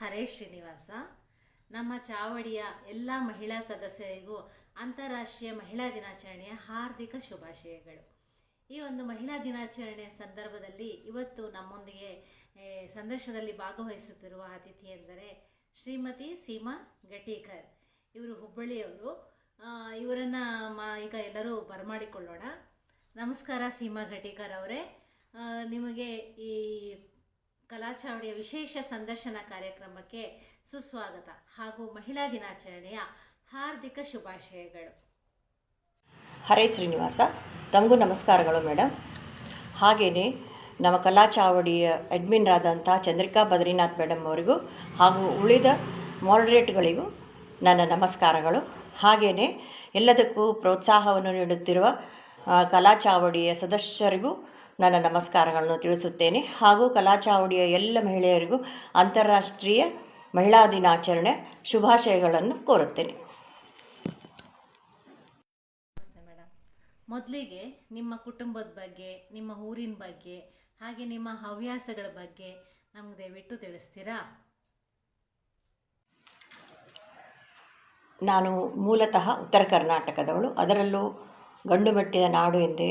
ಹರೇ ಶ್ರೀನಿವಾಸ. ನಮ್ಮ ಚಾವಡಿಯ ಎಲ್ಲ ಮಹಿಳಾ ಸದಸ್ಯರಿಗೂ ಅಂತಾರಾಷ್ಟ್ರೀಯ ಮಹಿಳಾ ದಿನಾಚರಣೆಯ ಹಾರ್ದಿಕ ಶುಭಾಶಯಗಳು. ಈ ಒಂದು ಮಹಿಳಾ ದಿನಾಚರಣೆಯ ಸಂದರ್ಭದಲ್ಲಿ ಇವತ್ತು ನಮ್ಮೊಂದಿಗೆ ಸಂದರ್ಶನದಲ್ಲಿ ಭಾಗವಹಿಸುತ್ತಿರುವ ಅತಿಥಿ ಎಂದರೆ ಶ್ರೀಮತಿ ಸೀಮಾ ಗಟೀಕರ್ ಇವರು ಹುಬ್ಬಳ್ಳಿಯವರು. ಇವರನ್ನ ಮಾ, ಈಗ ಎಲ್ಲರೂ ಬರಮಾಡಿಕೊಳ್ಳೋಣ. ನಮಸ್ಕಾರ ಸೀಮಾ ಘಟೀಕರ್ ಅವರೇ. ನಿಮಗೆ ಈ ಕಲಾಚಾವಡಿಯ ವಿಶೇಷ ಸಂದರ್ಶನ ಕಾರ್ಯಕ್ರಮಕ್ಕೆ ಸುಸ್ವಾಗತ ಹಾಗೂ ಮಹಿಳಾ ದಿನಾಚರಣೆಯ ಹಾರ್ದಿಕ ಶುಭಾಶಯಗಳು. ಹರೇ ಶ್ರೀನಿವಾಸ, ತಮಗೂ ನಮಸ್ಕಾರಗಳು ಮೇಡಮ್ ಹಾಗೆಯೇ ನಮ್ಮ ಕಲಾಚಾವಡಿಯ ಅಡ್ಮಿನ್ ಅಡ್ಮಿನ್ರಾದಂಥ ಚಂದ್ರಿಕಾ ಬದ್ರಿನಾಥ್ ಮೇಡಮ್ ಅವರಿಗೂ ಹಾಗೂ ಉಳಿದ ಮಾಡರೇಟ್ಗಳಿಗೂ ನನ್ನ ನಮಸ್ಕಾರಗಳು. ಹಾಗೆಯೇ ಎಲ್ಲದಕ್ಕೂ ಪ್ರೋತ್ಸಾಹವನ್ನು ನೀಡುತ್ತಿರುವ ಕಲಾಚಾವಡಿಯ ಕಲಾ ಚಾವಡಿಯ ಸದಸ್ಯರಿಗೂ ನನ್ನ ನಮಸ್ಕಾರಗಳನ್ನು ತಿಳಿಸುತ್ತೇನೆ. ಹಾಗೂ ಕಲಾಚಾವಡಿಯ ಎಲ್ಲ ಮಹಿಳೆಯರಿಗೂ ಅಂತಾರಾಷ್ಟ್ರೀಯ ಮಹಿಳಾ ದಿನಾಚರಣೆ ಶುಭಾಶಯಗಳನ್ನು ಕೋರುತ್ತೇನೆ. ನಮಸ್ತೆ ಮೇಡಮ್ ಮೊದಲಿಗೆ ನಿಮ್ಮ ಕುಟುಂಬದ ಬಗ್ಗೆ ನಿಮ್ಮ ಊರಿನ ಬಗ್ಗೆ ಹಾಗೆ ನಿಮ್ಮ ಹವ್ಯಾಸಗಳ ಬಗ್ಗೆ ನಮ್ಗೆ ದಯವಿಟ್ಟು ತಿಳಿಸ್ತೀರಾ? ನಾನು ಮೂಲತಃ ಉತ್ತರ ಕರ್ನಾಟಕದವಳು. ಅದರಲ್ಲೂ ಗಂಡು ಮೆಟ್ಟಿದ ನಾಡು ಎಂದೇ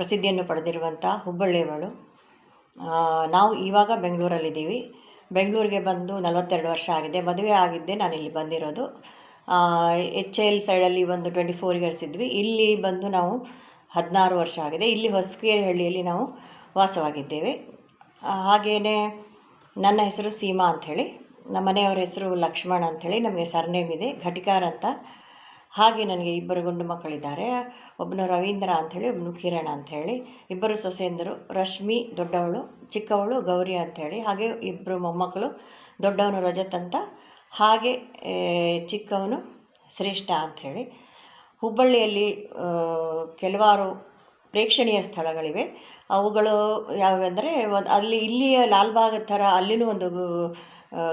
ಪ್ರಸಿದ್ಧಿಯನ್ನು ಪಡೆದಿರುವಂಥ ಹುಬ್ಬಳ್ಳಿಯವಳು. ನಾವು ಇವಾಗ ಬೆಂಗಳೂರಲ್ಲಿದ್ದೀವಿ. ಬೆಂಗಳೂರಿಗೆ ಬಂದು ನಲವತ್ತೆರಡು ವರ್ಷ ಆಗಿದೆ. ಮದುವೆ ಆಗಿದ್ದೆ ನಾನು ಇಲ್ಲಿ ಬಂದಿರೋದು ಎಚ್ ಎಲ್ ಸೈಡಲ್ಲಿ ಒಂದು ಟ್ವೆಂಟಿ ಫೋರ್ ಇಯರ್ಸ್ ಇದ್ವಿ. ಇಲ್ಲಿ ಬಂದು ನಾವು ಹದಿನಾರು ವರ್ಷ ಆಗಿದೆ. ಇಲ್ಲಿ ಹೊಸಕೇರಿ ಹಳ್ಳಿಯಲ್ಲಿ ನಾವು ವಾಸವಾಗಿದ್ದೇವೆ. ಹಾಗೆಯೇ ನನ್ನ ಹೆಸರು ಸೀಮಾ ಅಂಥೇಳಿ. ನಮ್ಮ ಮನೆಯವರ ಹೆಸರು ಲಕ್ಷ್ಮಣ ಅಂಥೇಳಿ. ನಮಗೆ ಸರ್ನೇಮ್ ಇದೆ. ಘಟಿಕಾರ್ ಅಂತ ಹಾಗೆ ನನಗೆ ಇಬ್ಬರು ಗಂಡು ಮಕ್ಕಳಿದ್ದಾರೆ. ಒಬ್ಬನು ರವೀಂದ್ರ ಅಂಥೇಳಿ ಒಬ್ಬನು ಕಿರಣ ಅಂಥೇಳಿ ಇಬ್ಬರು ಸೊಸೆಯಂದರು ರಶ್ಮಿ ದೊಡ್ಡವಳು, ಚಿಕ್ಕವಳು ಗೌರಿ ಅಂಥೇಳಿ ಹಾಗೆ ಇಬ್ಬರು ಮೊಮ್ಮಕ್ಕಳು ದೊಡ್ಡವನು ರಜತ್ ಅಂತ, ಹಾಗೆ ಚಿಕ್ಕವನು ಶ್ರೇಷ್ಠ ಅಂಥೇಳಿ ಹುಬ್ಬಳ್ಳಿಯಲ್ಲಿ ಕೆಲವಾರು ಪ್ರೇಕ್ಷಣೀಯ ಸ್ಥಳಗಳಿವೆ. ಅವುಗಳು ಯಾವುವೆಂದರೆ ಒಂದು ಅಲ್ಲಿ ಇಲ್ಲಿಯ ಲಾಲ್ಬಾಗ್ ಥರ ಅಲ್ಲಿನೂ ಒಂದು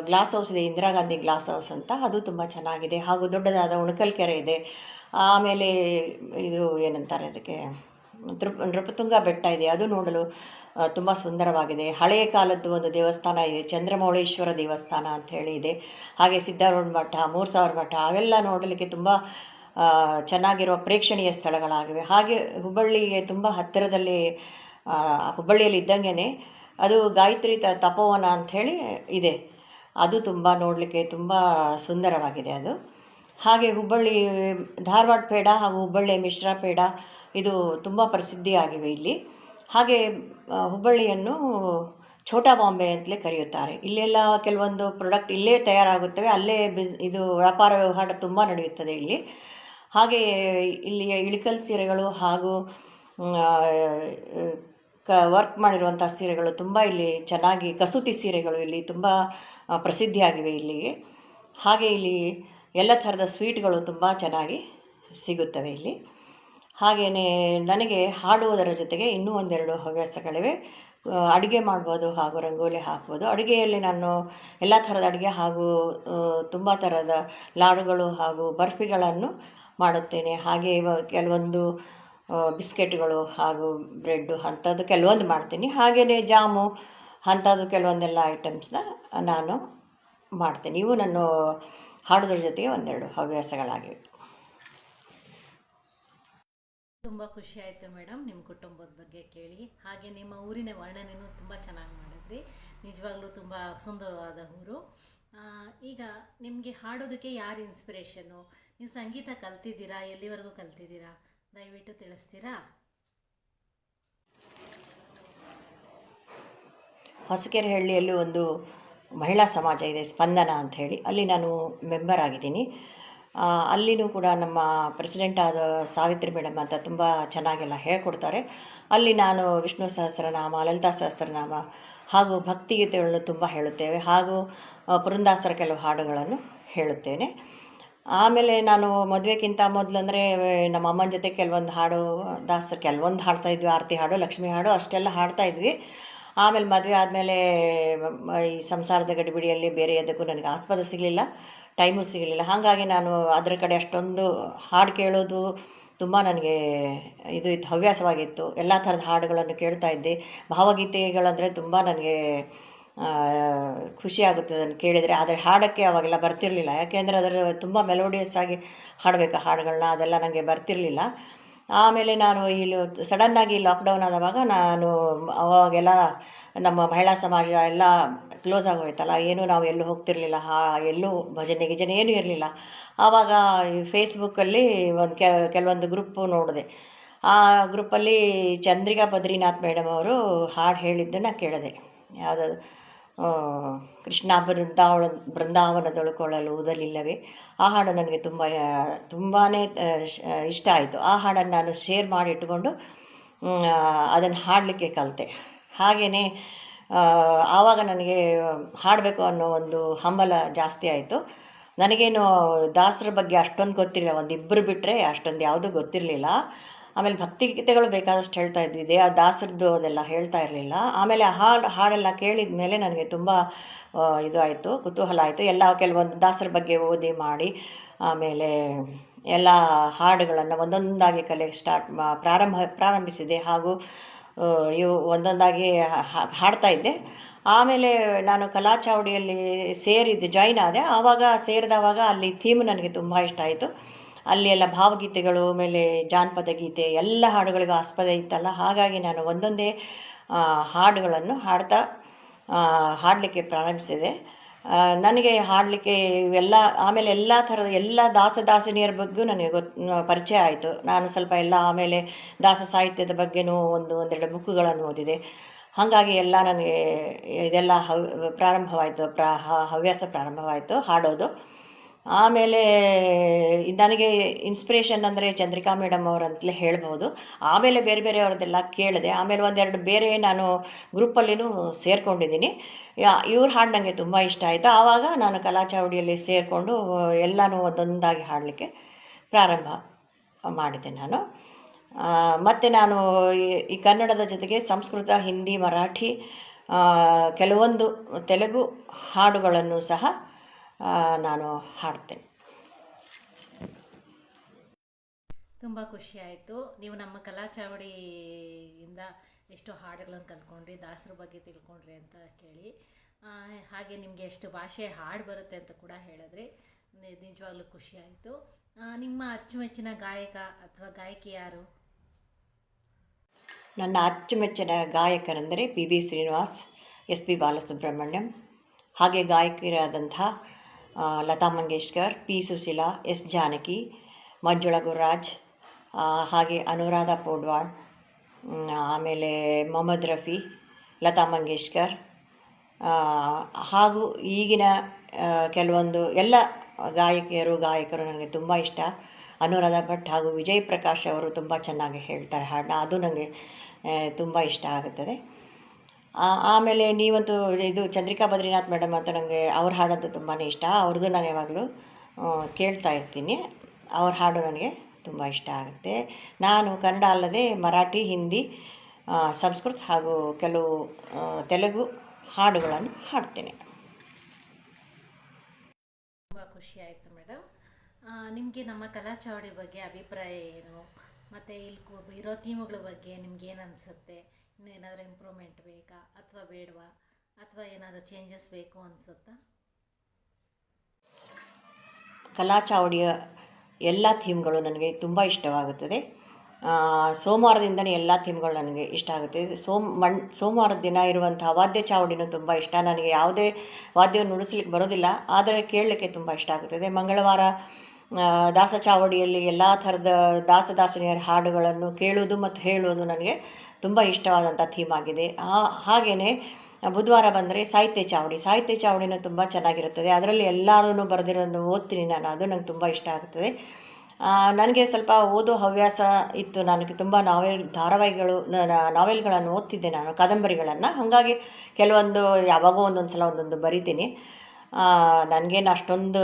ಗ್ಲಾಸ್ ಹೌಸ್ ಇದೆ ಇಂದಿರಾ ಗಾಂಧಿ ಗ್ಲಾಸ್ ಹೌಸ್ ಅಂತ, ಅದು ತುಂಬ ಚೆನ್ನಾಗಿದೆ. ಹಾಗೂ ದೊಡ್ಡದಾದ ಉಣಕಲ್ ಕೆರೆ ಇದೆ. ಆಮೇಲೆ ಇದು ಏನಂತಾರೆ ಅದಕ್ಕೆ, ನೃಪ, ನೃಪತುಂಗ ಬೆಟ್ಟ ಇದೆ. ಅದು ನೋಡಲು ತುಂಬ ಸುಂದರವಾಗಿದೆ. ಹಳೆಯ ಕಾಲದ್ದು ಒಂದು ದೇವಸ್ಥಾನ ಇದೆ. ಚಂದ್ರಮೌಳೇಶ್ವರ ದೇವಸ್ಥಾನ ಅಂತ ಹೇಳಿ ಇದೆ. ಹಾಗೆ ಸಿದ್ಧಾರೂಢ ಮಠ ಮೂರು ಸಾವಿರ ಮಠ, ಅವೆಲ್ಲ ನೋಡಲಿಕ್ಕೆ ತುಂಬ ಚೆನ್ನಾಗಿರುವ ಪ್ರೇಕ್ಷಣೀಯ ಸ್ಥಳಗಳಾಗಿವೆ. ಹಾಗೆ ಹುಬ್ಬಳ್ಳಿಗೆ ತುಂಬ ಹತ್ತಿರದಲ್ಲಿ ಹುಬ್ಬಳ್ಳಿಯಲ್ಲಿ ಇದ್ದಂಗೆ ಅದು ಗಾಯತ್ರಿ ತಪೋವನ ಅಂಥೇಳಿ ಇದೆ. ಅದು ತುಂಬ ನೋಡಲಿಕ್ಕೆ ತುಂಬ ಸುಂದರವಾಗಿದೆ ಅದು. ಹಾಗೆ ಹುಬ್ಬಳ್ಳಿ, ಧಾರವಾಡ ಪೇಡ ಹಾಗೂ ಹುಬ್ಬಳ್ಳಿ ಮಿಶ್ರ ಪೇಡ ಇದು ತುಂಬ ಪ್ರಸಿದ್ಧಿಯಾಗಿವೆ ಇಲ್ಲಿ. ಹಾಗೆ ಹುಬ್ಬಳ್ಳಿಯನ್ನು ಛೋಟಾ ಬಾಂಬೆ ಅಂತಲೇ ಕರೆಯುತ್ತಾರೆ. ಇಲ್ಲೆಲ್ಲ ಕೆಲವೊಂದು ಪ್ರಾಡಕ್ಟ್ ಇಲ್ಲೇ ತಯಾರಾಗುತ್ತವೆ, ಅಲ್ಲೇ ಬಿಸ್ ಇದು ವ್ಯಾಪಾರ ವ್ಯವಹಾರ ತುಂಬ ನಡೆಯುತ್ತದೆ ಇಲ್ಲಿ. ಹಾಗೆಯೇ ಇಲ್ಲಿಯ ಇಳಿಕಲ್ ಸೀರೆಗಳು ಹಾಗೂ ಕ ವರ್ಕ್ ಮಾಡಿರುವಂಥ ಸೀರೆಗಳು ತುಂಬ ಇಲ್ಲಿ ಚೆನ್ನಾಗಿ, ಕಸೂತಿ ಸೀರೆಗಳು ಇಲ್ಲಿ ತುಂಬ ಪ್ರಸಿದ್ಧಿಯಾಗಿವೆ ಇಲ್ಲಿ. ಹಾಗೆ ಇಲ್ಲಿ ಎಲ್ಲ ಥರದ ಸ್ವೀಟ್ಗಳು ತುಂಬ ಚೆನ್ನಾಗಿ ಸಿಗುತ್ತವೆ ಇಲ್ಲಿ. ಹಾಗೆಯೇ ನನಗೆ ಹಾಡುವುದರ ಜೊತೆಗೆ ಇನ್ನೂ ಒಂದೆರಡು ಹವ್ಯಾಸಗಳಿವೆ. ಅಡುಗೆ ಮಾಡ್ಬೋದು ಹಾಗೂ ರಂಗೋಲಿ ಹಾಕ್ಬೋದು. ಅಡುಗೆಯಲ್ಲಿ ನಾನು ಎಲ್ಲ ಥರದ ಅಡುಗೆ ಹಾಗೂ ತುಂಬ ಥರದ ಲಾಡುಗಳು ಹಾಗೂ ಬರ್ಫಿಗಳನ್ನು ಮಾಡುತ್ತೇನೆ. ಹಾಗೆ ಕೆಲವೊಂದು ಬಿಸ್ಕೆಟ್ಗಳು ಹಾಗೂ ಬ್ರೆಡ್ಡು ಅಂಥದ್ದು ಕೆಲವೊಂದು ಮಾಡ್ತೀನಿ. ಹಾಗೆಯೇ ಜಾಮು ಅಂಥದ್ದು ಕೆಲವೊಂದೆಲ್ಲ ಐಟಮ್ಸ್ನ ನಾನು ಮಾಡ್ತೀನಿ. ಇವು ನಾನು ಹಾಡೋದ್ರ ಜೊತೆಗೆ ಒಂದೆರಡು ಹವ್ಯಾಸಗಳಾಗಿವೆ. ತುಂಬ ಖುಷಿ ಆಯಿತು ಮೇಡಮ್ ನಿಮ್ಮ ಕುಟುಂಬದ ಬಗ್ಗೆ ಕೇಳಿ. ಹಾಗೆ ನಿಮ್ಮ ಊರಿನ ವರ್ಣನೆಯೂ ತುಂಬ ಚೆನ್ನಾಗಿ ಮಾಡಿದ್ರಿ. ನಿಜವಾಗ್ಲೂ ತುಂಬ ಸುಂದರವಾದ ಊರು. ಈಗ ನಿಮಗೆ ಹಾಡೋದಕ್ಕೆ ಯಾರು ಇನ್ಸ್ಪಿರೇಷನು ನೀವು ಸಂಗೀತ ಕಲ್ತಿದ್ದೀರಾ? ಎಲ್ಲಿವರೆಗೂ ಕಲ್ತಿದ್ದೀರಾ? ದಯವಿಟ್ಟು ತಿಳಿಸ್ತೀರಾ? ಹೊಸಕೆರೆಹಳ್ಳಿಯಲ್ಲಿ ಒಂದು ಮಹಿಳಾ ಸಮಾಜ ಇದೆ, ಸ್ಪಂದನ ಅಂತ ಹೇಳಿ. ಅಲ್ಲಿ ನಾನು ಮೆಂಬರ್ ಆಗಿದ್ದೀನಿ. ಅಲ್ಲಿನೂ ಕೂಡ ನಮ್ಮ ಪ್ರೆಸಿಡೆಂಟ್ ಆದ ಸಾವಿತ್ರಿ ಮೇಡಮ್ ಅಂತ ತುಂಬ ಚೆನ್ನಾಗೆಲ್ಲ ಹೇಳ್ಕೊಡ್ತಾರೆ. ಅಲ್ಲಿ ನಾನು ವಿಷ್ಣು ಸಹಸ್ರನಾಮ, ಲಲಿತಾ ಸಹಸ್ರನಾಮ ಹಾಗೂ ಭಕ್ತಿಗೀತೆಗಳನ್ನು ತುಂಬ ಹೇಳುತ್ತೇವೆ ಹಾಗೂ ಪುರಂದಾಸರ ಕೆಲವು ಹಾಡುಗಳನ್ನು ಹೇಳುತ್ತೇನೆ. ಆಮೇಲೆ ನಾನು ಮದುವೆಗಿಂತ ಮೊದಲು ಅಂದರೆ ನಮ್ಮ ಅಮ್ಮನ ಜೊತೆ ಕೆಲವೊಂದು ಹಾಡು, ದಾಸರು ಕೆಲವೊಂದು ಹಾಡ್ತಾ ಇದ್ವಿ. ಆರತಿ ಹಾಡು, ಲಕ್ಷ್ಮಿ ಹಾಡು, ಅಷ್ಟೆಲ್ಲ ಹಾಡ್ತಾ ಇದ್ವಿ. ಆಮೇಲೆ ಮದುವೆ ಆದಮೇಲೆ, ಈ ಸಂಸಾರದ ಗಡಿಬಿಡಿಯಲ್ಲಿ ಬೇರೆ ಎದಕ್ಕೂ ನನಗೆ ಆಸ್ಪದ ಸಿಗಲಿಲ್ಲ, ಟೈಮು ಸಿಗಲಿಲ್ಲ. ಹಾಗಾಗಿ ನಾನು ಅದರ ಕಡೆ ಅಷ್ಟೊಂದು ಹಾಡು ಕೇಳೋದು ತುಂಬ ನನಗೆ ಇದು ಇತ್ತು, ಹವ್ಯಾಸವಾಗಿತ್ತು. ಎಲ್ಲ ಥರದ ಹಾಡುಗಳನ್ನು ಕೇಳ್ತಾ ಇದ್ದೆ. ಭಾವಗೀತೆಗಳಂದರೆ ತುಂಬ ನನಗೆ ಖುಷಿ ಆಗುತ್ತೆ ಅದನ್ನು ಕೇಳಿದರೆ ಆದರೆ ಹಾಡೋಕ್ಕೆ ಅವಾಗೆಲ್ಲ ಬರ್ತಿರಲಿಲ್ಲ. ಯಾಕೆಂದರೆ ಅದರ ತುಂಬ ಮೆಲೋಡಿಯಸ್ ಆಗಿ ಹಾಡಬೇಕು ಹಾಡುಗಳನ್ನ ಅದೆಲ್ಲ ನನಗೆ ಬರ್ತಿರಲಿಲ್ಲ. ಆಮೇಲೆ ನಾನು ಇಲ್ಲಿ ಸಡನ್ನಾಗಿ ಲಾಕ್ಡೌನ್ ಆದವಾಗ ನಾನು ಅವಾಗೆಲ್ಲ ನಮ್ಮ ಮಹಿಳಾ ಸಮಾಜ ಎಲ್ಲ ಕ್ಲೋಸ್ ಆಗೋಯ್ತಲ್ಲ. ಏನೂ ನಾವು ಎಲ್ಲೂ ಹೋಗ್ತಿರಲಿಲ್ಲ. ಹಾ, ಎಲ್ಲೂ ಭಜನೆ ಗಿಜನೆ ಏನೂ ಇರಲಿಲ್ಲ. ಆವಾಗ ಈ ಫೇಸ್ಬುಕ್ಕಲ್ಲಿ ಒಂದು ಕೆಲವೊಂದು ಗ್ರೂಪು ನೋಡಿದೆ. ಆ ಗ್ರೂಪಲ್ಲಿ ಚಂದ್ರಿಕಾ ಬದ್ರಿನಾಥ್ ಮೇಡಮ್ ಅವರು ಹಾಡು ಹೇಳಿದ್ದನ್ನು ಕೇಳಿದೆ. ಯಾವುದು ಕೃಷ್ಣ ಬೃಂದಾವನ ಬೃಂದಾವನದೊಳಕೊಳ್ಳಲು ಓದಲಿಲ್ಲವೇ ಆ ಹಾಡು ನನಗೆ ತುಂಬ ತುಂಬಾ ಇಷ್ಟ ಆಯಿತು. ಆ ಹಾಡನ್ನು ನಾನು ಶೇರ್ ಮಾಡಿ ಇಟ್ಕೊಂಡು ಅದನ್ನು ಹಾಡಲಿಕ್ಕೆ ಕಲಿತೆ. ಹಾಗೆಯೇ ಆವಾಗ ನನಗೆ ಹಾಡಬೇಕು ಅನ್ನೋ ಒಂದು ಹಂಬಲ ಜಾಸ್ತಿ ಆಯಿತು. ನನಗೇನು ದಾಸರ ಬಗ್ಗೆ ಅಷ್ಟೊಂದು ಗೊತ್ತಿರಲಿಲ್ಲ ಒಂದಿಬ್ಬರು ಬಿಟ್ಟರೆ ಅಷ್ಟೊಂದು ಯಾವುದೂ ಗೊತ್ತಿರಲಿಲ್ಲ. ಆಮೇಲೆ ಭಕ್ತಿಗೀತೆಗಳು ಬೇಕಾದಷ್ಟು ಹೇಳ್ತಾ ಇದ್ವಿ ದೇ ಆ ದಾಸರದ್ದು ಅದೆಲ್ಲ ಹೇಳ್ತಾ ಇರಲಿಲ್ಲ. ಆಮೇಲೆ ಆ ಹಾಡು, ಹಾಡೆಲ್ಲ ಕೇಳಿದ ಮೇಲೆ ನನಗೆ ತುಂಬ ಇದು ಆಯಿತು, ಕುತೂಹಲ ಆಯಿತು. ಎಲ್ಲ ಕೆಲವೊಂದು ದಾಸರ ಬಗ್ಗೆ ಓದಿ ಮಾಡಿ, ಆಮೇಲೆ ಎಲ್ಲ ಹಾಡುಗಳನ್ನು ಒಂದೊಂದಾಗಿ ಕಲೆ ಸ್ಟಾರ್ಟ್ ಪ್ರಾರಂಭ, ಪ್ರಾರಂಭಿಸಿದೆ. ಹಾಗೂ ಇವು ಒಂದೊಂದಾಗಿ ಹಾಡ್ತಾ ಇದ್ದೆ. ಆಮೇಲೆ ನಾನು ಕಲಾ ಚಾವಡಿಯಲ್ಲಿ ಸೇರಿದ್ದು, ಜಾಯ್ನ್ ಆದೆ. ಆವಾಗ ಸೇರಿದವಾಗ ಅಲ್ಲಿ ಥೀಮ್ ನನಗೆ ತುಂಬ ಇಷ್ಟ ಆಯಿತು. ಅಲ್ಲಿ ಎಲ್ಲ ಭಾವಗೀತೆಗಳು, ಆಮೇಲೆ ಜಾನಪದ ಗೀತೆ ಎಲ್ಲ ಹಾಡುಗಳಿಗೂ ಆಸ್ಪದ ಇತ್ತಲ್ಲ. ಹಾಗಾಗಿ ನಾನು ಒಂದೊಂದೇ ಹಾಡುಗಳನ್ನು ಹಾಡ್ತಾ ಹಾಡಲಿಕ್ಕೆ ಪ್ರಾರಂಭಿಸಿದೆ. ನನಗೆ ಹಾಡಲಿಕ್ಕೆ ಇವೆಲ್ಲ, ಆಮೇಲೆ ಎಲ್ಲ ಥರದ ಎಲ್ಲ ದಾಸ ದಾಸಿನಿಯರ ಬಗ್ಗೆ ನನಗೆ ಗೊತ್ತು ಪರಿಚಯ ಆಯಿತು. ನಾನು ಸ್ವಲ್ಪ ಎಲ್ಲ ಆಮೇಲೆ ದಾಸ ಸಾಹಿತ್ಯದ ಬಗ್ಗೆನೂ ಒಂದು, ಒಂದೆರಡು ಬುಕ್ಗಳನ್ನು ಓದಿದೆ. ಹಾಗಾಗಿ ಎಲ್ಲ ನನಗೆ ಇದೆಲ್ಲ ಹವ್, ಪ್ರಾರಂಭವಾಯಿತು, ಪ್ರಾ, ಹವ್ಯಾಸ ಪ್ರಾರಂಭವಾಯಿತು ಹಾಡೋದು. ಆಮೇಲೆ ನನಗೆ ಇನ್ಸ್ಪಿರೇಷನ್ ಅಂದರೆ ಚಂದ್ರಿಕಾ ಮೇಡಮ್ ಅವರಂತಲೇ ಹೇಳ್ಬೋದು. ಆಮೇಲೆ ಬೇರೆ ಬೇರೆಯವ್ರದ್ದೆಲ್ಲ ಕೇಳಿದೆ. ಆಮೇಲೆ ಒಂದೆರಡು ಬೇರೆ ನಾನು ಗ್ರೂಪಲ್ಲಿನೂ ಸೇರಿಕೊಂಡಿದ್ದೀನಿ. ಇವ್ರ ಹಾಡು ನನಗೆ ತುಂಬ ಇಷ್ಟ ಆಯಿತು. ಆವಾಗ ನಾನು ಕಲಾಚಾವಡಿಯಲ್ಲಿ ಸೇರಿಕೊಂಡು ಎಲ್ಲನೂ ಒಂದೊಂದಾಗಿ ಹಾಡಲಿಕ್ಕೆ ಪ್ರಾರಂಭ ಮಾಡಿದೆ ನಾನು. ಮತ್ತು ನಾನು ಈ- ಕನ್ನಡದ ಜೊತೆಗೆ ಸಂಸ್ಕೃತ, ಹಿಂದಿ, ಮರಾಠಿ ಕೆಲವೊಂದು ತೆಲುಗು ಹಾಡುಗಳನ್ನು ಸಹ ನಾನು ಹಾಡ್ತೇನೆ. ತುಂಬ ಖುಷಿಯಾಯಿತು ನೀವು ನಮ್ಮ ಕಲಾ ಚಾವಡಿಯಿಂದ ಎಷ್ಟೋ ಹಾಡುಗಳನ್ನು ಕಲ್ತ್ಕೊಂಡ್ರಿ ದಾಸರ ಬಗ್ಗೆ ತಿಳ್ಕೊಂಡ್ರಿ ಅಂತ ಕೇಳಿ. ಹಾಗೆ ನಿಮಗೆ ಎಷ್ಟು ಭಾಷೆ ಹಾಡು ಬರುತ್ತೆ ಅಂತ ಕೂಡ ಹೇಳಿದ್ರಿ. ನಿಜವಾಗ್ಲೂ ಖುಷಿಯಾಯಿತು ನಿಮ್ಮ ಅಚ್ಚುಮೆಚ್ಚಿನ ಗಾಯಕ ಅಥವಾ ಗಾಯಕಿ ಯಾರು? ನನ್ನ ಅಚ್ಚುಮೆಚ್ಚಿನ ಗಾಯಕರೆಂದರೆ P B Srinivas S P Balasubrahmanyam. ಹಾಗೆ ಗಾಯಕಿಯರಾದಂಥ ಲತಾ ಮಂಗೇಶ್ಕರ್, ಪಿ ಸುಶೀಲಾ, ಎಸ್ ಜಾನಕಿ ಮಂಜುಳ ಗುರುರಾಜ್ ಹಾಗೆ ಅನುರಾಧ ಪೋಡ್ವಾಳ್ ಆಮೇಲೆ ಮೊಹಮ್ಮದ್ ರಫಿ, ಲತಾ ಮಂಗೇಶ್ಕರ್ ಹಾಗೂ ಈಗಿನ ಕೆಲವೊಂದು ಎಲ್ಲ ಗಾಯಕಿಯರು, ಗಾಯಕರು ನನಗೆ ತುಂಬ ಇಷ್ಟ. ಅನುರಾಧ ಭಟ್ ಹಾಗೂ ವಿಜಯ್ ಪ್ರಕಾಶ್ ಅವರು ತುಂಬ ಚೆನ್ನಾಗಿ ಹೇಳ್ತಾರೆ ಹಾಡನ್ನ ಅದು ನನಗೆ ತುಂಬ ಇಷ್ಟ ಆಗುತ್ತದೆ. ಆಮೇಲೆ ನೀವಂತೂ ಇದು ಚಂದ್ರಿಕಾ ಬದ್ರಿನಾಥ್ ಮೇಡಮ್ ಅಂತ ನನಗೆ ಅವ್ರ ಹಾಡಂತೂ ತುಂಬಾ ಇಷ್ಟ. ಅವ್ರದ್ದು ನಾನು ಯಾವಾಗಲೂ ಕೇಳ್ತಾ ಇರ್ತೀನಿ. ಅವ್ರ ಹಾಡು ನನಗೆ ತುಂಬ ಇಷ್ಟ ಆಗುತ್ತೆ. ನಾನು ಕನ್ನಡ ಅಲ್ಲದೆ ಮರಾಠಿ, ಹಿಂದಿ ಸಂಸ್ಕೃತ ಹಾಗೂ ಕೆಲವು ತೆಲುಗು ಹಾಡುಗಳನ್ನು ಹಾಡ್ತೇನೆ. ತುಂಬ ಖುಷಿ ಆಯಿತು ಮೇಡಮ್. ನಿಮಗೆ ನಮ್ಮ ಕಲಾ ಚಾವಡಿ ಬಗ್ಗೆ ಅಭಿಪ್ರಾಯ ಏನು? ಮತ್ತು ಇಲ್ಲಿ ಇರೋ ಥೀಮ್ಗಳ ಬಗ್ಗೆ ನಿಮ್ಗೆ ಏನು ಅನಿಸುತ್ತೆ? ಇನ್ನೂ ಏನಾದರೂ ಇಂಪ್ರೂವ್ಮೆಂಟ್ ಬೇಕಾ? ಅಥವಾ ಬೇಡವಾ? ಅಥವಾ ಏನಾದರೂ ಚೇಂಜಸ್ ಬೇಕು ಅನಿಸುತ್ತಾ? ಕಲಾ ಚಾವಡಿಯ ಎಲ್ಲ ಥೀಮ್ಗಳು ನನಗೆ ತುಂಬ ಇಷ್ಟವಾಗುತ್ತದೆ. ಸೋಮವಾರದಿಂದನೇ ಎಲ್ಲ ಥೀಮ್ಗಳು ನನಗೆ ಇಷ್ಟ ಆಗುತ್ತೆ. ಸೋಮ್, ಮಣ್, ಸೋಮವಾರದ ದಿನ ಇರುವಂಥ ವಾದ್ಯ ಚಾವಡಿನೂ ತುಂಬ ಇಷ್ಟ. ನನಗೆ ಯಾವುದೇ ವಾದ್ಯವನ್ನು ನುಡಿಸ್ಲಿಕ್ಕೆ ಬರೋದಿಲ್ಲ. ಆದರೆ ಕೇಳಲಿಕ್ಕೆ ತುಂಬ ಇಷ್ಟ ಆಗುತ್ತದೆ. ಮಂಗಳವಾರ ದಾಸ ಚಾವಡಿಯಲ್ಲಿ ಎಲ್ಲ ಥರದ ದಾಸ ದಾಸನಿಯರ ಹಾಡುಗಳನ್ನು ಕೇಳುವುದು ಮತ್ತು ಹೇಳುವುದು ನನಗೆ ತುಂಬ ಇಷ್ಟವಾದಂಥ ಥೀಮ್ ಆಗಿದೆ. ಹಾಗೆಯೇ ಬುಧವಾರ ಬಂದರೆ ಸಾಹಿತ್ಯ ಚಾವಡಿ. ಸಾಹಿತ್ಯ ಚಾವಡಿನೂ ತುಂಬ ಚೆನ್ನಾಗಿರುತ್ತದೆ. ಅದರಲ್ಲಿ ಎಲ್ಲರೂ ಬರೆದಿರೋದನ್ನು ಓದ್ತೀನಿ ನಾನು. ಅದು ನಂಗೆ ತುಂಬ ಇಷ್ಟ ಆಗುತ್ತದೆ ನನಗೆ ಸ್ವಲ್ಪ ಓದೋ ಹವ್ಯಾಸ ಇತ್ತು. ನನಗೆ ತುಂಬ ನಾವೆಲ್, ಧಾರಾವಾಹಿಗಳು ನಾವೆಲ್ಗಳನ್ನು ಓದ್ತಿದ್ದೆ ನಾನು. ಕಾದಂಬರಿಗಳನ್ನು. ಹಾಗಾಗಿ ಕೆಲವೊಂದು ಯಾವಾಗೋ ಒಂದೊಂದು ಸಲ ಒಂದೊಂದು ಬರಿತೀನಿ. ನನಗೇನು ಅಷ್ಟೊಂದು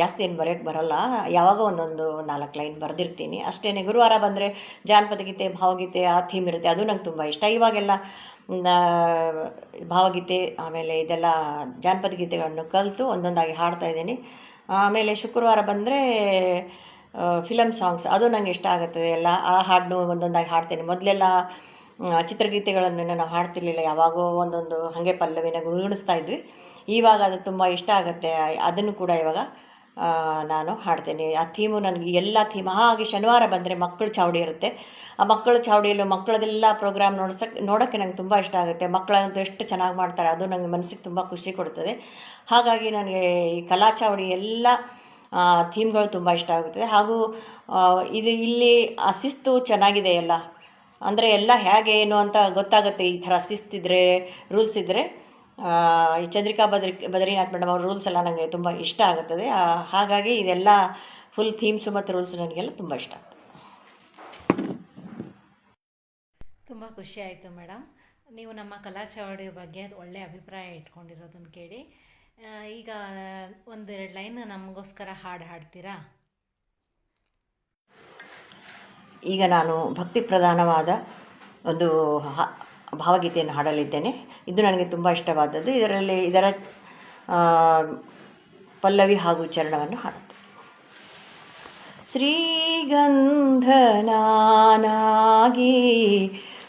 ಜಾಸ್ತಿ ಏನು ಬರೆಯೋಕ್ಕೆ ಬರೋಲ್ಲ. ಯಾವಾಗ ಒಂದೊಂದು ನಾಲ್ಕು ಲೈನ್ ಬರೆದಿರ್ತೀನಿ. ಅಷ್ಟೇ ಗುರುವಾರ ಬಂದರೆ ಜಾನಪದ ಗೀತೆ, ಭಾವಗೀತೆ, ಆ ಥೀಮ್ ಇರುತ್ತೆ. ಅದು ನಂಗೆ ತುಂಬ ಇಷ್ಟ. ಇವಾಗೆಲ್ಲ ಭಾವಗೀತೆ, ಆಮೇಲೆ ಇದೆಲ್ಲ ಜಾನಪದ ಗೀತೆಗಳನ್ನು ಕಲಿತು ಒಂದೊಂದಾಗಿ ಹಾಡ್ತಾ ಇದ್ದೀನಿ. ಆಮೇಲೆ ಶುಕ್ರವಾರ ಬಂದರೆ ಫಿಲಮ್ ಸಾಂಗ್ಸ್. ಅದು ನಂಗೆ ಇಷ್ಟ ಆಗುತ್ತದೆ ಎಲ್ಲ. ಆ ಹಾಡನ್ನು ಒಂದೊಂದಾಗಿ ಹಾಡ್ತೇನೆ. ಮೊದಲೆಲ್ಲ ಚಿತ್ರಗೀತೆಗಳನ್ನು ನಾವು ಹಾಡ್ತಿರ್ಲಿಲ್ಲ. ಯಾವಾಗೋ ಒಂದೊಂದು ಹಾಗೆ ಪಲ್ಲವಿನ ಗುಣಗುಣಿಸ್ತಾ ಇದ್ವಿ. ಇವಾಗ ಅದು ತುಂಬ ಇಷ್ಟ ಆಗುತ್ತೆ. ಅದನ್ನು ಕೂಡ ಇವಾಗ ನಾನು ಹಾಡ್ತೇನೆ. ಆ ಥೀಮು ನನಗೆ ಎಲ್ಲ ಥೀಮ್, ಹಾಗೆ ಶನಿವಾರ ಬಂದರೆ ಮಕ್ಕಳು ಚಾವಡಿ ಇರುತ್ತೆ. ಆ ಮಕ್ಕಳು ಚಾವಡಿಯಲ್ಲೂ ಮಕ್ಕಳದೆಲ್ಲ ಪ್ರೋಗ್ರಾಮ್ ನೋಡ್ಸಕ್ಕೆ ನೋಡೋಕ್ಕೆ ನಂಗೆ ತುಂಬ ಇಷ್ಟ ಆಗುತ್ತೆ. ಮಕ್ಕಳಂತೂ ಎಷ್ಟು ಚೆನ್ನಾಗಿ ಮಾಡ್ತಾರೆ, ಅದು ನನಗೆ ಮನಸ್ಸಿಗೆ ತುಂಬ ಖುಷಿ ಕೊಡ್ತದೆ. ಹಾಗಾಗಿ ನನಗೆ ಈ ಕಲಾ ಚಾವಡಿ ಎಲ್ಲ ಥೀಮ್ಗಳು ತುಂಬ ಇಷ್ಟ ಆಗುತ್ತದೆ ಹಾಗೂ ಇದು ಇಲ್ಲಿ ಆ ಶಿಸ್ತು ಚೆನ್ನಾಗಿದೆ ಎಲ್ಲ ಅಂದರೆ ಎಲ್ಲ ಹೇಗೆ ಏನು ಅಂತ ಗೊತ್ತಾಗುತ್ತೆ ಈ ಥರ ಶಿಸ್ತಿದ್ರೆ ರೂಲ್ಸ್ ಇದ್ದರೆ ಈ ಚಂದ್ರಿಕಾ ಬದ್ರಿ, ಬದ್ರಿನಾಥ್ ಮೇಡಮ್ ಅವ್ರ ರೂಲ್ಸ್ ಎಲ್ಲ ನನಗೆ ತುಂಬ ಇಷ್ಟ ಆಗುತ್ತದೆ. ಹಾಗಾಗಿ ಇದೆಲ್ಲ ಫುಲ್ ಥೀಮ್ಸು ಮತ್ತು ರೂಲ್ಸ್ ನನಗೆಲ್ಲ ತುಂಬ ಇಷ್ಟ ತುಂಬ ಖುಷಿ ಆಯಿತು ಮೇಡಮ್ ನೀವು ನಮ್ಮ ಕಲಾ ಚಳವಳಿ ಬಗ್ಗೆ ಒಳ್ಳೆಯ ಅಭಿಪ್ರಾಯ ಇಟ್ಕೊಂಡಿರೋದನ್ನು ಕೇಳಿ. ಈಗ ಒಂದೆರಡು ಲೈನ್ ನಮಗೋಸ್ಕರ ಹಾಡು ಹಾಡ್ತೀರಾ? ಈಗ ನಾನು ಭಕ್ತಿ ಪ್ರಧಾನವಾದ ಒಂದು ಭಾವಗೀತೆಯನ್ನು ಹಾಡಲಿದ್ದೇನೆ. ಇದು ನನಗೆ ತುಂಬ ಇಷ್ಟವಾದದ್ದು. ಇದರಲ್ಲಿ ಇದರ ಪಲ್ಲವಿ ಹಾಗೂ ಚರಣವನ್ನು ಹಾಡುತ್ತೆ ಶ್ರೀಗಂಧನಾಗಿ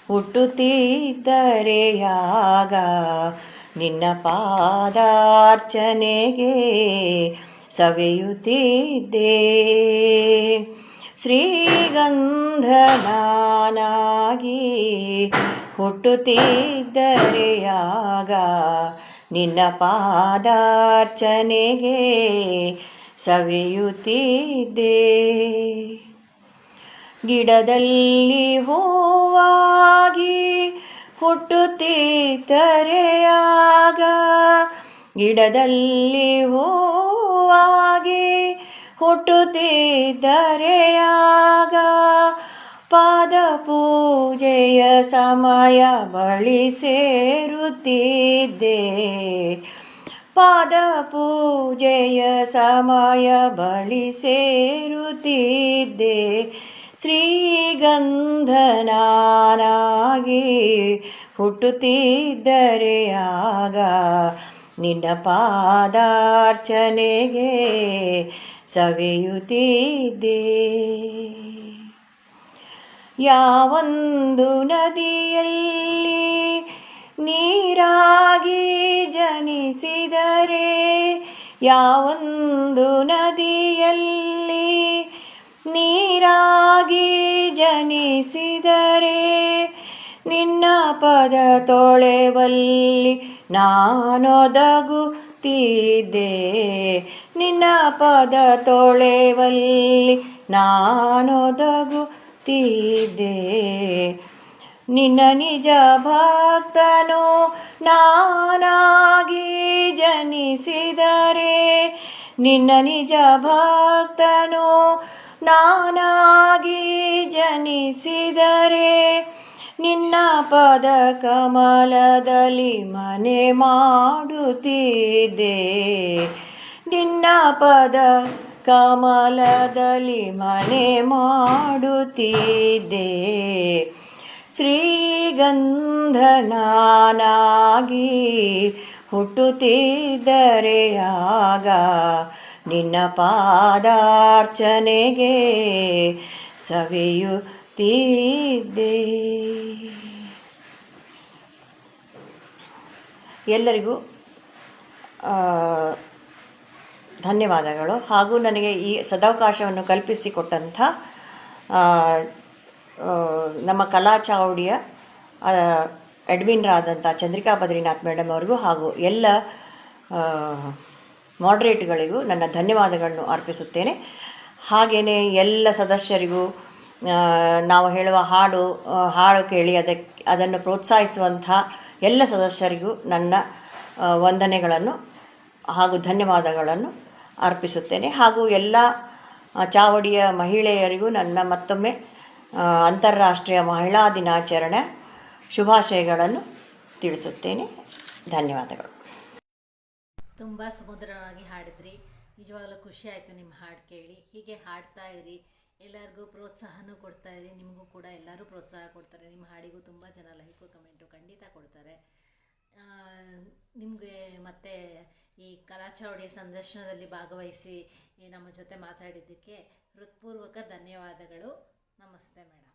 ಹುಟ್ಟುತ್ತಿದ್ದರೆಯಾಗ ನಿನ್ನ ಪಾದಾರ್ಚನೆಗೆ ಸವೆಯುತ್ತಿದ್ದೆ. ಶ್ರೀಗಂಧನಾನಾಗಿ ಹುಟ್ಟುತ್ತಿದ್ದರೆಯಾಗ ನಿನ್ನ ಪಾದಾರ್ಚನೆಗೆ ಸವಿಯುತ್ತಿದ್ದೆ. ಗಿಡದಲ್ಲಿ ಹೂವಾಗಿ ಹುಟ್ಟುತ್ತಿದ್ದರೆಯಾಗ ಗಿಡದಲ್ಲಿ ಹೂವಾಗಿ ಹುಟ್ಟುತ್ತಿದ್ದರೆಯಾಗ ಪಾದ ಪೂಜೆಯ ಸಮಯ ಬಳಿ ಸೇರುತ್ತಿದ್ದೆ. ಪಾದ ಪೂಜೆಯ ಸಮಯ ಬಳಿ ಸೇರುತ್ತಿದ್ದೆ. ಶ್ರೀಗಂಧನಾಗಿ ಹುಟ್ಟುತ್ತಿದ್ದರೆ ಆಗ ನಿನ್ನ ಪಾದಾರ್ಚನೆಗೆ ಸವೆಯುತ್ತಿದ್ದೆ. ಯಾವೊಂದು ನದಿಯಲ್ಲಿ ನೀರಾಗಿ ಜನಿಸಿದರೆ ಯಾವೊಂದು ನದಿಯಲ್ಲಿ ನೀರಾಗಿ ಜನಿಸಿದರೆ ನಿನ್ನ ಪದ ತೊಳೆವಲ್ಲಿ ನಾನೊದಗುತ್ತಿದ್ದೆ ನಿನ್ನ ಪದ ತೊಳೆವಲ್ಲಿ ನಾನೊದಗುತ್ತಿದೆ ನಿನ್ನ ನಿಜ ಭಕ್ತನು ನಾನಾಗಿ ಜನಿಸಿದರೆ, ನಿನ್ನ ನಿಜ ಭಕ್ತನು ನಾನಾಗಿ ಜನಿಸಿದರೆ ನಿನ್ನ ಪದ ಕಮಲದಲ್ಲಿ ಮನೆ ಮಾಡುತ್ತಿದ್ದೆ. ನಿನ್ನ ಪದ ಕಮಲದಲ್ಲಿ ಮನೆ ಮಾಡುತ್ತಿದ್ದೆ. ಶ್ರೀಗಂಧನಾಗಿ ಹುಟ್ಟುತ್ತಿದ್ದರೆ ಆಗ ನಿನ್ನ ಪಾದಾರ್ಚನೆಗೆ ಸವೆಯುತ್ತಿದ್ದೆ ಎಲ್ಲರಿಗೂ ಧನ್ಯವಾದಗಳು. ಹಾಗೂ ನನಗೆ ಈ ಸದಾವಕಾಶವನ್ನು ಕಲ್ಪಿಸಿಕೊಟ್ಟಂಥ ನಮ್ಮ ಕಲಾ ಚಾವಡಿಯ ಅಡ್ಮಿನ್ರಾದಂಥ ಚಂದ್ರಿಕಾ ಬದ್ರಿನಾಥ್ ಮೇಡಮ್ ಅವರಿಗೂ ಹಾಗೂ ಎಲ್ಲ ಮಾಡ್ರೇಟ್ಗಳಿಗೂ ನನ್ನ ಧನ್ಯವಾದಗಳನ್ನು ಅರ್ಪಿಸುತ್ತೇನೆ. ಹಾಗೆಯೇ ಎಲ್ಲ ಸದಸ್ಯರಿಗೂ ನಾವು ಹೇಳುವ ಹಾಡು ಹಾಡು ಕೇಳಿ ಅದಕ್ಕೆ ಅದನ್ನು ಪ್ರೋತ್ಸಾಹಿಸುವಂಥ ಎಲ್ಲ ಸದಸ್ಯರಿಗೂ ನನ್ನ ವಂದನೆಗಳನ್ನು ಹಾಗೂ ಧನ್ಯವಾದಗಳನ್ನು ಅರ್ಪಿಸುತ್ತೇನೆ. ಹಾಗೂ ಎಲ್ಲ ಚಾವಡಿಯ ಮಹಿಳೆಯರಿಗೂ ನನ್ನ ಮತ್ತೊಮ್ಮೆ ಅಂತಾರಾಷ್ಟ್ರೀಯ ಮಹಿಳಾ ದಿನಾಚರಣೆ ಶುಭಾಶಯಗಳನ್ನು ತಿಳಿಸುತ್ತೇನೆ. ಧನ್ಯವಾದಗಳು. ತುಂಬ ಸುಮಧುರವಾಗಿ ಹಾಡಿದ್ರಿ. ನಿಜವಾಗ್ಲೂ ಖುಷಿ ಆಯಿತು ನಿಮ್ಮ ಹಾಡು ಕೇಳಿ. ಹೀಗೆ ಹಾಡ್ತಾ ಇರಿ. ಎಲ್ಲರಿಗೂ ಪ್ರೋತ್ಸಾಹನೂ ಕೊಡ್ತಾ ಇರಿ ನಿಮಗೂ ಕೂಡ ಎಲ್ಲರೂ ಪ್ರೋತ್ಸಾಹ ಕೊಡ್ತಾರೆ, ನಿಮ್ಮ ಹಾಡಿಗೂ ತುಂಬ ಜನ ಲೈಕು, ಕಮೆಂಟು ಖಂಡಿತ ಕೊಡ್ತಾರೆ. ನಿಮಗೆ ಮತ್ತೆ ಈ ಕಲಾಚಾವಡಿಯ ಸಂದರ್ಶನದಲ್ಲಿ ಭಾಗವಹಿಸಿ ನಮ್ಮ ಜೊತೆ ಮಾತಾಡಿದ್ದಕ್ಕೆ ಹೃತ್ಪೂರ್ವಕ ಧನ್ಯವಾದಗಳು. ನಮಸ್ತೆ ಮೇಡಮ್.